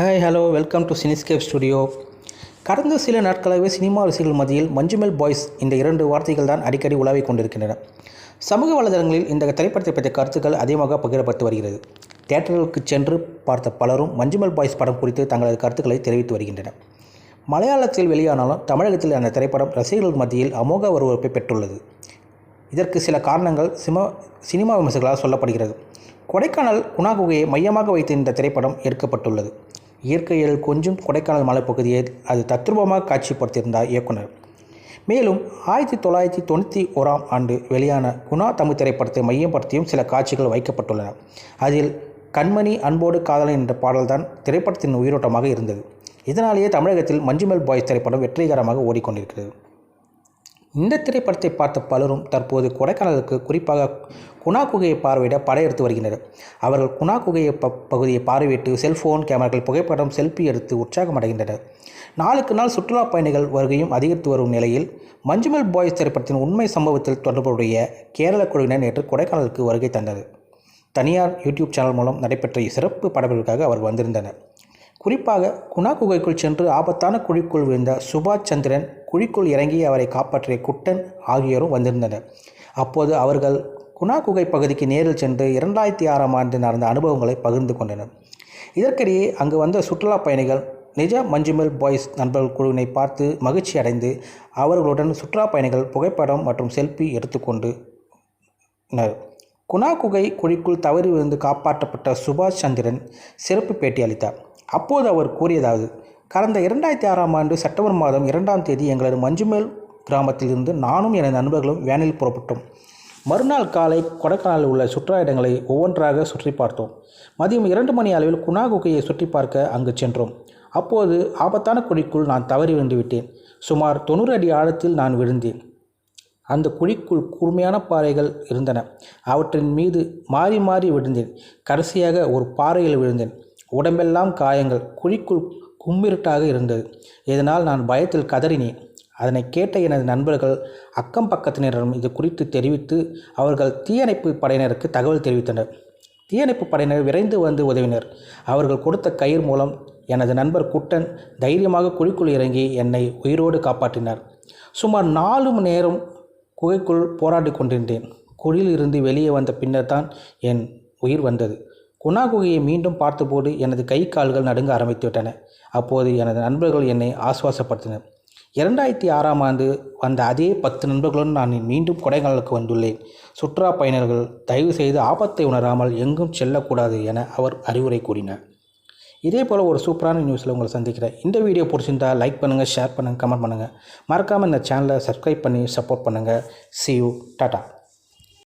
Hi hello welcome to Cinescape studio கடந்த சில நாட்களாகவே சினிமா ரசிகர்கள் மத்தியில் மஞ்சுமெல் பாய்ஸ் இந்த இரண்டு வார்த்தைகள் தான் அடிக்கடி உலாவிக் கொண்டிருக்கின்றன. சமூக வலைதளங்களில் இந்த திரைப்படத்தை பற்றிய கருத்துக்கள் அதிகமாக பகிரப்பட்டு வருகிறது. தியேட்டர்களுக்கு சென்று பார்த்த பலரும் மஞ்சுமெல் பாய்ஸ் படம் குறித்து தங்களது கருத்துக்களை தெரிவித்து வருகின்றனர். மலையாளத்தில் வெளியானாலும் தமிழகத்தில் அந்த திரைப்படம் ரசிகர்கள் மத்தியில் அமோக வரவேற்பை பெற்றுள்ளது. இதற்கு சில காரணங்கள் சிம சினிமா விமர்சகர்களால் சொல்லப்படுகிறது. கொடைக்கானல் குணா குகையை மையமாக வைத்து இந்த திரைப்படம் எடுக்கப்பட்டுள்ளது. இயற்கையில் கொஞ்சம் கொடைக்கானல் மலைப்பகுதியை அது தத்ரூபமாக காட்சிப்படுத்தியிருந்தார் இயக்குனர். மேலும் ஆயிரத்தி தொள்ளாயிரத்தி தொண்ணூற்றி ஓராம் ஆண்டு வெளியான குணா தமிழ் திரைப்படத்தை மையப்படுத்தியும் சில காட்சிகள் வைக்கப்பட்டுள்ளன. அதில் கண்மணி அன்போடு காதலன் என்ற பாடல்தான் திரைப்படத்தின் உயிரோட்டமாக இருந்தது. இதனாலேயே தமிழகத்தில் மஞ்சுமெல் பாய்ஸ் திரைப்படம் வெற்றிகரமாக ஓடிக்கொண்டிருக்கிறது. இந்த திரைப்படத்தை பார்த்த பலரும் தற்போது கொடைக்கானலுக்கு குறிப்பாக குணா குகையை பார்வையிட படையெடுத்து வருகின்றனர். அவர்கள் குணா குகையை ப பகுதியை பார்வையிட்டு செல்ஃபோன் கேமராக்கள் புகைப்படம் செல்ஃபி எடுத்து உற்சாகம் அடைகின்றனர் நாளுக்கு நாள் சுற்றுலா பயணிகள் வருகையும் அதிகரித்து வரும் நிலையில் மஞ்சுமெல் பாய்ஸ் திரைப்படத்தின் உண்மை சம்பவத்தில் தொடர்புடைய கேரள குழுவினர் நேற்று கொடைக்கானலுக்கு வருகை தந்தது. தனியார் யூடியூப் சேனல் மூலம் நடைபெற்ற சிறப்பு படப்பிற்காக அவர் வந்திருந்தனர். குறிப்பாக குணா குகைக்குள் சென்று ஆபத்தான குழிக்குள் விழுந்த சுபாஷ் சந்திரன் குழிக்குள் இறங்கி அவரை காப்பாற்றிய குட்டன் ஆகியோரும் வந்திருந்தனர். அப்போது அவர்கள் குணா குகை பகுதிக்கு நேரில் சென்று இரண்டாயிரத்தி ஆறாம் ஆண்டு நடந்த அனுபவங்களை பகிர்ந்து கொண்டனர். இதற்கிடையே அங்கு வந்த சுற்றுலா பயணிகள் நிஜ மஞ்சுமெல் பாய்ஸ் நண்பர்கள் குழுவினை பார்த்து மகிழ்ச்சி அடைந்து அவர்களுடன் சுற்றுலா பயணிகள் புகைப்படம் மற்றும் செல்ஃபி எடுத்துக்கொண்டு குணா குகை குழிக்குள் தவறி விழுந்து காப்பாற்றப்பட்ட சுபாஷ் சந்திரன் சிறப்பு பேட்டி அளித்தார். அப்போது அவர் கூறியதாவது கடந்த இரண்டாயிரத்தி ஆறாம் ஆண்டு செப்டம்பர் மாதம் இரண்டாம் தேதி எங்களது மஞ்சுமேல் கிராமத்திலிருந்து நானும் எனது நண்பர்களும் வேனில் புறப்பட்டோம். மறுநாள் காலை கொடைக்கானலில் உள்ள சுற்றுலா இடங்களை ஒவ்வொன்றாக சுற்றி பார்த்தோம். மதியம் இரண்டு மணி அளவில் குணா குகையை சுற்றி பார்க்க அங்கு சென்றோம். அப்போது ஆபத்தான குழிக்குள் நான் தவறி விழுந்து விட்டேன். சுமார் தொண்ணூறு அடி ஆழத்தில் நான் விழுந்தேன். அந்த குழிக்குள் கூர்மையான பாறைகள் இருந்தன. அவற்றின் மீது மாறி மாறி விழுந்தேன். கடைசியாக ஒரு பாறையில் விழுந்தேன். உடம்பெல்லாம் காயங்கள். குழிக்குள் கும்மிருட்டாக இருந்தது. இதனால் நான் பயத்தில் கதறினேன். அதனை கேட்ட எனது நண்பர்கள் அக்கம் பக்கத்தினரிடம் இது குறித்து தெரிவித்து அவர்கள் தீயணைப்பு படையினருக்கு தகவல் தெரிவித்தனர். தீயணைப்பு படையினர் விரைந்து வந்து உதவினர். அவர்கள் கொடுத்த கயிர் மூலம் எனது நண்பர் குட்டன் தைரியமாக குழிக்குள் இறங்கி என்னை உயிரோடு காப்பாற்றினார். சுமார் நாலு மணி நேரம் குகைக்குள் போராடி கொண்டிருந்தேன். குழியில் இருந்து வெளியே வந்த பின்னர் தான் என் உயிர் வந்தது. குணா குகையை மீண்டும் பார்த்தபோது எனது கை கால்கள் நடுங்க ஆரம்பித்து விட்டன அப்போது எனது நண்பர்கள் என்னை ஆசுவாசப்படுத்தினர். இரண்டாயிரத்தி ஆறாம் ஆண்டு வந்த அதே பத்து நண்பர்களுடன் நான் மீண்டும் கொடைக்கானலுக்கு வந்துள்ளேன். சுற்றுலா பயணிகள் தயவு செய்து ஆபத்தை உணராமல் எங்கும் செல்லக்கூடாது என அவர் அறிவுரை கூறினார். இதே போல் ஒரு சூப்பரான நியூஸில் உங்களை சந்திக்கிறேன். இந்த வீடியோ பிடிச்சிருந்தா லைக் பண்ணுங்கள் ஷேர் பண்ணுங்கள் கமெண்ட் பண்ணுங்கள் மறக்காமல் இந்த சேனலை சப்ஸ்கிரைப் பண்ணி சப்போர்ட் பண்ணுங்கள் சி யூ டாட்டா